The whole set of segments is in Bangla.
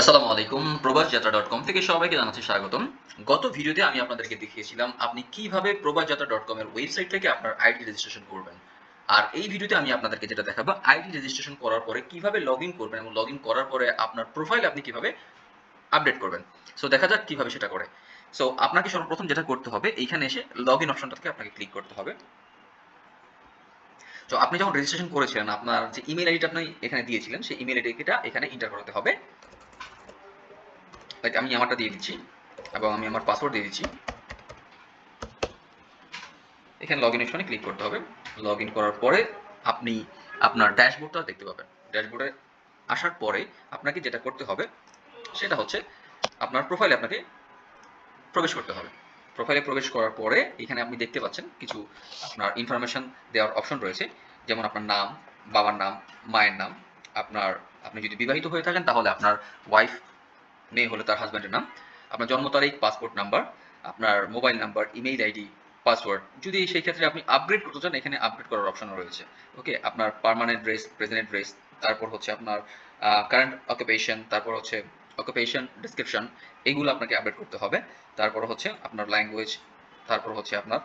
আসসালামু আলাইকুম, প্রবাস যাত্রা ডট কম থেকে সবাইকে জানাচ্ছি স্বাগতম। গত ভিডিওতে আমি আপনাদেরকে দেখিয়েছিলাম আপনি কীভাবে প্রবাস যাত্রা ডট কম এর ওয়েবসাইট থেকে আপনার আইডি রেজিস্ট্রেশন করবেন। আর এই ভিডিওতে আমি আপনাদেরকে যেটা দেখাবো, আইডি রেজিস্ট্রেশন করার পরে কীভাবে লগ ইন করবেন এবং লগ ইন করার পরে আপনার প্রোফাইল আপনি কীভাবে আপডেট করবেন। সো দেখা যাক কীভাবে সেটা করে। সো আপনাকে সর্বপ্রথম যেটা করতে হবে, এইখানে এসে লগ ইন অপশনটাকে আপনাকে ক্লিক করতে হবে। তো আপনি যখন রেজিস্ট্রেশন করেছিলেন, আপনার যে ইমেল আইডিটা আপনি এখানে দিয়েছিলেন, সেই ইমেল আইডিটা এখানে এন্টার করাতে হবে। লাইক আমি আমারটা দিয়ে দিচ্ছি এবং আমি আমার পাসওয়ার্ড দিয়ে দিচ্ছি। এখানে লগ ইন অপশনে ক্লিক করতে হবে। লগ ইন করার পরে আপনি আপনার ড্যাশবোর্ডটা দেখতে পাবেন। ড্যাশবোর্ডে আসার পরে আপনাকে যেটা করতে হবে, সেটা হচ্ছে আপনার প্রোফাইলে আপনাকে প্রবেশ করতে হবে। প্রোফাইলে প্রবেশ করার পরে এখানে আপনি দেখতে পাচ্ছেন কিছু আপনার ইনফরমেশন দেওয়ার অপশন রয়েছে, যেমন আপনার নাম, বাবার নাম, মায়ের নাম। আপনার, আপনি যদি বিবাহিত হয়ে থাকেন, তাহলে আপনার ওয়াইফ মেয়ে হলে তার হাজব্যান্ডের নাম। আপনার জন্ম তারিখ পাসপোর্ট নাম্বার আপনার mobile number email ID password যদি সেই ক্ষেত্রে আপনি আপগ্রেড করতে চান, এখানে আপগ্রেড করার অপশন রয়েছে। ওকে আপনার পার্মানেন্ট ড্রেস প্রেজেন্ট ড্রেস তারপর হচ্ছে আপনার কারেন্ট অকুপেশন তারপর হচ্ছে অকুপেশন ডিসক্রিপশন এইগুলো আপনাকে আপডেট করতে হবে। তারপর হচ্ছে আপনার ল্যাঙ্গুয়েজ তারপর হচ্ছে আপনার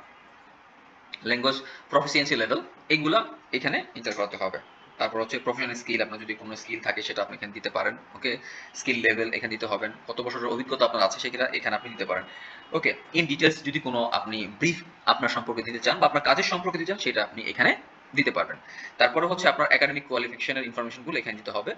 ল্যাঙ্গুয়েজ প্রফিসিয়েন্সি লেভেল এইগুলা এখানে এন্টার করতে হবে। তারপর হচ্ছে প্রফেশনাল স্কিল আপনার যদি কোনো স্কিল থাকে সেটা আপনি এখানে দিতে পারেন ওকে স্কিল লেভেল এখানে দিতে হবেন। কত বছরের অভিজ্ঞতা আপনার আছে সেটা এখানে আপনি দিতে পারেন ওকে ইন ডিটেলস যদি কোনো আপনি ব্রিফ আপনার সম্পর্কে দিতে চান বা আপনার কাজের সম্পর্কে দিতে চান, সেটা আপনি এখানে দিতে পারবেন। তারপরে হচ্ছে আপনার একাডেমিক কোয়ালিফিকেশনের ইনফরমেশনগুলো এখানে দিতে হবে।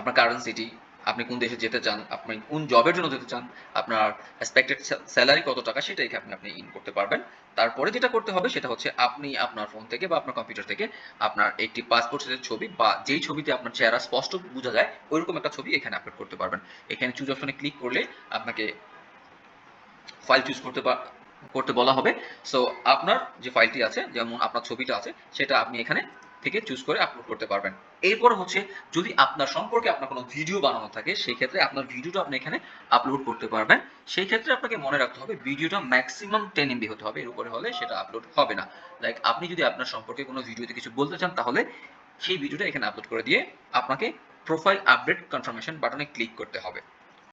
আপনার কারেন্ট সিটি আপনি কোন দেশে যেতে চান, আপনি কোন জবের জন্য যেতে চান, আপনার এক্সপেক্টেড স্যালারি কত টাকা সেটা এখানে আপনি ইন করতে পারবেন। তারপরে যেটা করতে হবে সেটা হচ্ছে আপনি আপনার ফোন থেকে বা আপনার কম্পিউটার থেকে আপনার একটি পাসপোর্ট সাইজের ছবি বা যেই ছবিতে আপনার চেহারা স্পষ্ট বোঝা যায়, ওইরকম একটা ছবি এখানে আপলোড করতে পারবেন। এখানে চুজ অপশনে ক্লিক করলে আপনাকে ফাইল চুজ করতে করতে বলা হবে। সো আপনার যে ফাইলটি আছে, যেমন আপনার ছবিটা আছে, সেটা আপনি এখানে থেকে চুজ করে আপলোড করতে পারবেন। এরপর হচ্ছে, যদি আপনার সম্পর্কে আপনার কোনো ভিডিও বানানো থাকে, সেই ক্ষেত্রে আপনার ভিডিওটা আপনি এখানে আপলোড করতে পারবেন। সেই ক্ষেত্রে আপনাকে মনে রাখতে হবে ভিডিওটা ম্যাক্সিমাম টেন এমবি হতে হবে। এর উপরে হলে সেটা আপলোড হবে না। লাইক আপনি যদি আপনার সম্পর্কে কোনো ভিডিওতে কিছু বলতে চান, তাহলে সেই ভিডিওটা এখানে আপলোড করে দিয়ে আপনাকে প্রোফাইল আপডেট কনফার্মেশন বাটনে ক্লিক করতে হবে।